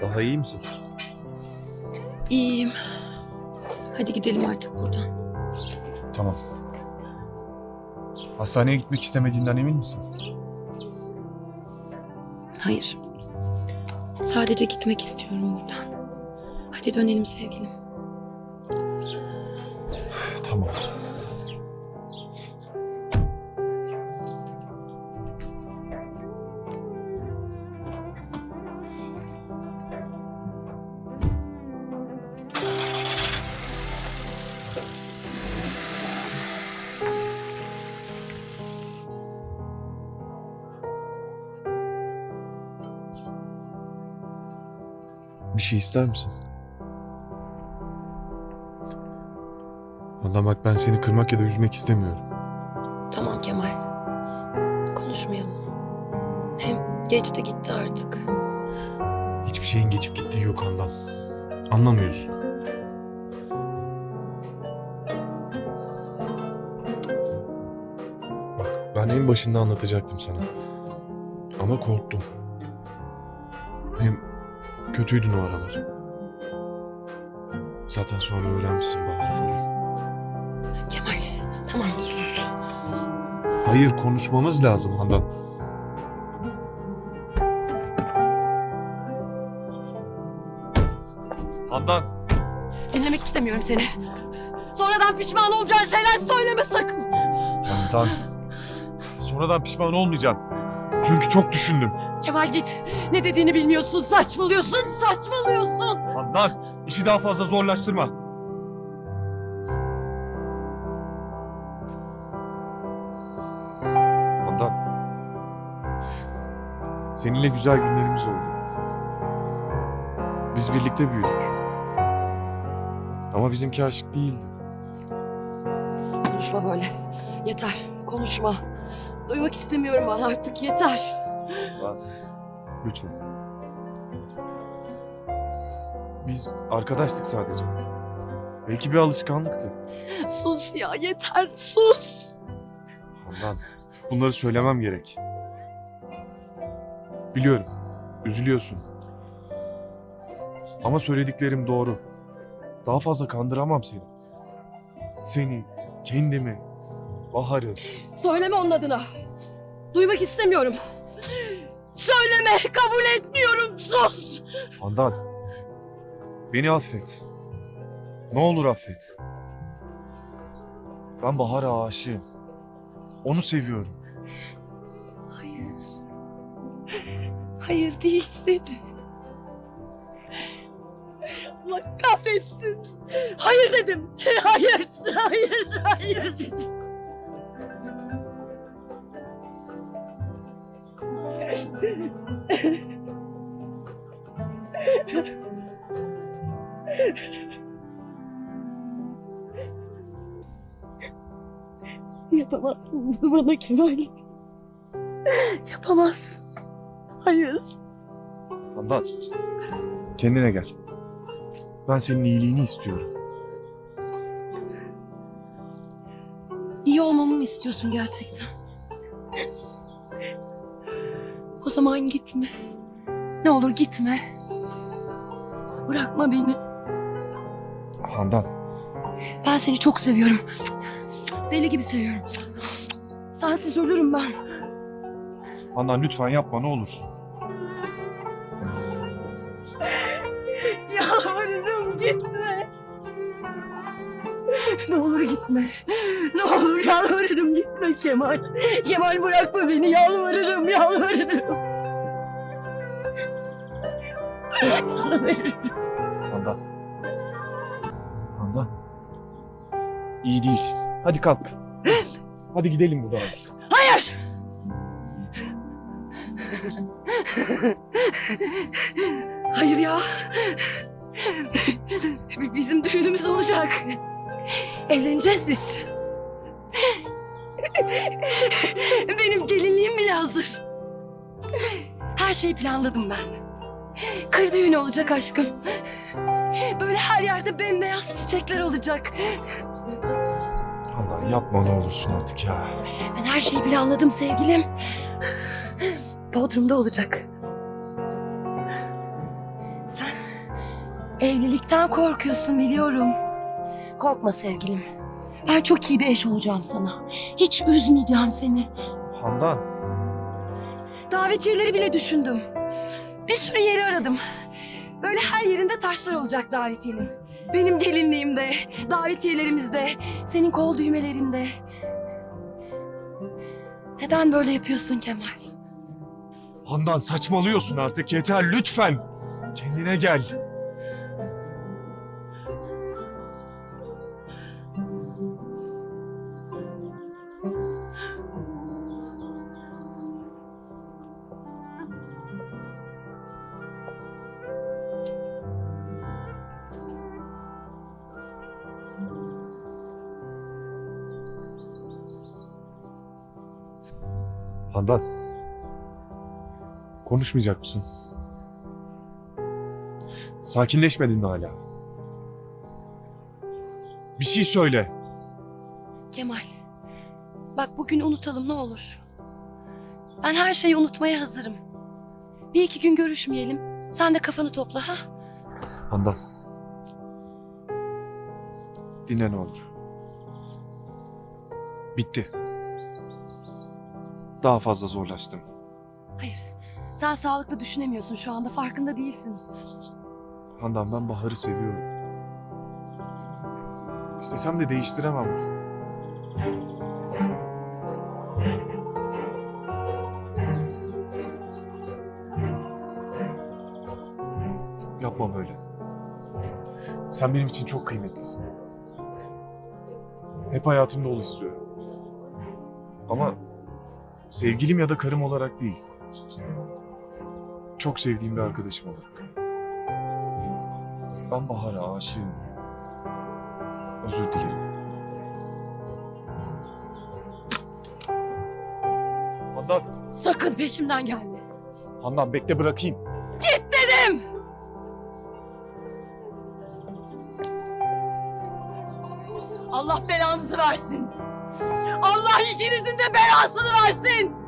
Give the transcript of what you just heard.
Daha iyi misin? İyiyim. Hadi gidelim artık buradan. Tamam. Hastaneye gitmek istemediğinden emin misin? Hayır. Sadece gitmek istiyorum buradan. Hadi dönelim sevgilim. Bir şey ister misin? Valla bak ben seni kırmak ya da üzmek istemiyorum. Tamam Kemal. Konuşmayalım. Hem geçti gitti artık. Hiçbir şeyin geçip gittiği yok Handan. Anlamıyorsun. Bak ben en başında anlatacaktım sana. Ama korktum. Hem kötüydün o aralar. Zaten sonra öğrenmişsin Bahar falan. Kemal tamam sus. Hayır konuşmamız lazım Handan. Handan. Dinlemek istemiyorum seni. Sonradan pişman olacağın şeyler söyleme sakın. Handan. Sonradan pişman olmayacağım. Çünkü çok düşündüm. Kemal git. Ne dediğini bilmiyorsun. Saçmalıyorsun. Saçmalıyorsun. Handan işi daha fazla zorlaştırma. Handan. Seninle güzel günlerimiz oldu. Biz birlikte büyüdük. Ama bizimki aşk değildi. Konuşma böyle. Yeter. Konuşma. Duymak istemiyorum ben artık. Yeter. Lütfen. Biz arkadaştık sadece. Belki bir alışkanlıktı. Sus ya. Yeter. Sus. Handan, bunları söylemem gerek. Biliyorum, üzülüyorsun. Ama söylediklerim doğru. Daha fazla kandıramam seni. Seni, kendimi, Bahar'ı. Söyleme onun adına. Duymak istemiyorum. Söyleme. Kabul etmiyorum. Sus. Handan, beni affet. Ne olur affet. Ben Bahar'a aşığım. Onu seviyorum. Hayır. Hayır değilsin. Allah kahretsin. Hayır dedim. Hayır, hayır, hayır. Yapamazsın bunu bana Kemal. Yapamazsın. Hayır. Handan, kendine gel. Ben senin iyiliğini istiyorum. İyi olmamı mı istiyorsun gerçekten? Zaman gitme. Ne olur gitme. Bırakma beni. Handan, Ben seni çok seviyorum. Deli gibi seviyorum. Sensiz ölürüm ben. Handan lütfen yapma ne olursun. Ne olur gitme. Ne olur yalvarırım gitme Kemal. Kemal bırakma beni yalvarırım yalvarırım. Yalvarırım. Handan. Handan. İyi değilsin. Hadi kalk. Hadi gidelim buradan artık. Hayır! Hayır ya. Bizim düğünümüz olacak. Evleneceğiz biz. Benim gelinliğim bile hazır. Her şeyi planladım ben. Kır düğünü olacak aşkım. Böyle her yerde bembeyaz çiçekler olacak. Handan yapma ne olursun artık ya. Ben her şeyi planladım sevgilim. Bodrum'da olacak. Evlilikten korkuyorsun biliyorum. Korkma sevgilim. Ben çok iyi bir eş olacağım sana. Hiç üzmeyeceğim seni. Handan. Davetiyeleri bile düşündüm. Bir sürü yeri aradım. Böyle her yerinde taşlar olacak davetiyenin. Benim gelinliğimde, davetiyelerimizde, senin kol düğmelerinde. Neden böyle yapıyorsun Kemal? Handan saçmalıyorsun artık yeter lütfen. Kendine gel. Handan. Konuşmayacak mısın? Sakinleşmedin mi hala? Bir şey söyle. Kemal, bak bugün unutalım ne olur. Ben her şeyi unutmaya hazırım. Bir iki gün görüşmeyelim. Sen de kafanı topla ha. Handan. Dinle ne olur. Bitti. Daha fazla zorlaştım. Hayır, sen sağlıklı düşünemiyorsun şu anda farkında değilsin. Handan ben Bahar'ı seviyorum. İstesem de değiştiremem. Yapma böyle. Sen benim için çok kıymetlisin. Hep hayatımda ol istiyorum. Ama sevgilim ya da karım olarak değil. Çok sevdiğim bir arkadaşım olarak. Ben Bahar'a aşığım. Özür dilerim. Handan, Sakın peşimden gelme. Handan bekle bırakayım. Dedim! Allah belanızı versin. Allah ikinizin de belasını versin.